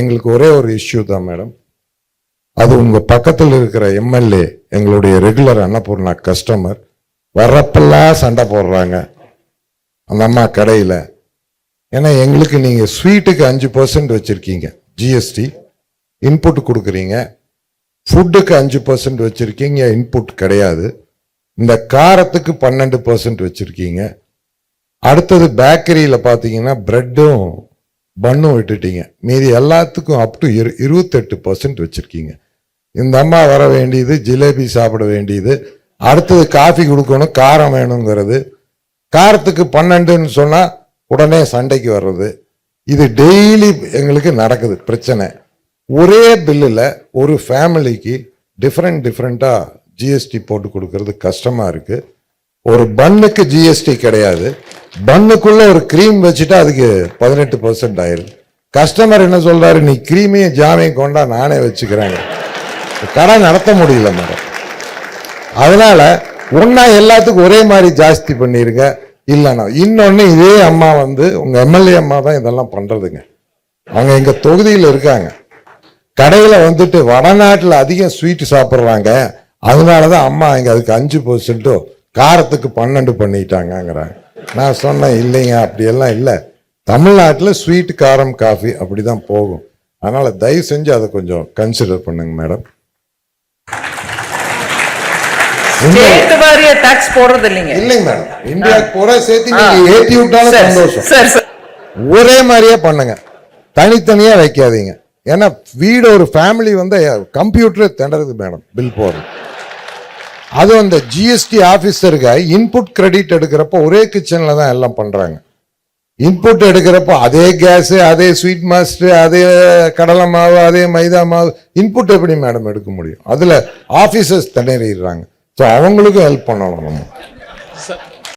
எங்களுக்கு ஒரே ஒரு இஷ்யூ தான் மேடம் அது உங்க பக்கத்தில் இருக்கிற எம்எல்ஏ எங்களுடைய ரெகுலர் அன்னபூர்ணா கஸ்டமர் வர்றப்பெல்லாம் சண்டை போடுறாங்க. அந்த அம்மா கடையில். ஏன்னா எங்களுக்கு நீங்கள் ஸ்வீட்டுக்கு அஞ்சு பர்சன்ட் வச்சுருக்கீங்க ஜிஎஸ்டி இன்புட் கொடுக்குறீங்க. ஃபுட்டுக்கு அஞ்சு பர்சன்ட் வச்சுருக்கீங்க இன்புட் கிடையாது. இந்த காரத்துக்கு பன்னெண்டு பர்சன்ட் வச்சுருக்கீங்க. அடுத்தது பேக்கரியில் பார்த்தீங்கன்னா ப்ரெட்டும் பன்னும் விட்டுட்டீங்க. மீதி எல்லாத்துக்கும் அப் டு இரு இருபத்தெட்டு பர்சன்ட் வச்சுருக்கீங்க. இந்த அம்மா வர வேண்டியது ஜிலேபி சாப்பிட வேண்டியது அடுத்தது காஃபி கொடுக்கணும் காரம் வேணுங்கிறது. காரத்துக்கு பன்னெண்டுன்னு சொன்னால் உடனே சண்டைக்கு வர்றது. இது டெய்லி எங்களுக்கு நடக்குது பிரச்சனை. ஒரே பில்லில் ஒரு ஃபேமிலிக்கு டிஃப்ரெண்ட் டிஃப்ரெண்ட்டாக ஜிஎஸ்டி போட்டு கொடுக்கறது கஷ்டமாக இருக்குது ஒரு பன்னுக்கு ஜிஎஸ்டி கிடையாது. பண்ணுக்குள்ள ஒரு க்ரீம் வச்சுட்டா அதுக்கு பதினெட்டு பர்சன்ட் ஆயிரும் கஸ்டமர் என்ன சொல்றாரு? நீ க்ரீமையும் ஜாமையும் கொண்டா நானே வச்சுக்கிறேன். கடை நடத்த முடியல மேடம். அதனால ஒன்னா எல்லாத்துக்கும் ஒரே மாதிரி ஜாஸ்தி பண்ணிருங்க. இல்லைண்ணா இன்னொன்னு இதே அம்மா வந்து உங்க எம்எல்ஏ அம்மா தான் இதெல்லாம் பண்றதுங்க. அவங்க எங்க தொகுதியில் இருக்காங்க. கடையில் வந்துட்டு வடநாட்டில் அதிகம் ஸ்வீட்டு சாப்பிட்றாங்க. அதனால தான் அம்மா இங்கே அதுக்கு அஞ்சு பர்சன்ட்டும் காரத்துக்கு பன்னெண்டு பண்ணிட்டாங்கங்கிறாங்க. நான் சொன்னேன் இல்லைங்க அப்படியெல்லாம் இல்லை. தமிழ்நாட்டில் ஸ்வீட் காரம் காஃபி அப்படி தான் போகும். அதனால் தயவு செஞ்சு அதை கொஞ்சம் கன்சிடர் பண்ணுங்க மேடம் ஒரே மாதிரியே பண்ணுங்க. தனித்தனியா வைக்காதீங்க. ஏன்னா வீடு ஒரு ஃபேமிலி வந்து கம்ப்யூட்டரே திணறுது மேடம் பில் போடுறது. அதுவும் அந்த ஜிஎஸ்டி ஆஃபீஸருக்கு இன்புட் கிரெடிட் எடுக்கிறப்போ ஒரே கிச்சனில் தான் எல்லாம் பண்ணுறாங்க இன்புட் எடுக்கிறப்போ அதே கேஸு அதே ஸ்வீட் மாஸ்டர் அதே கடலை மாவு அதே மைதா மாவு இன்புட் எப்படி மேடம் எடுக்க முடியும்? அதில் ஆஃபீஸர்ஸ் திணறிடுறாங்க. ஸோ அவங்களுக்கும் ஹெல்ப் பண்ணணும் நம்ம.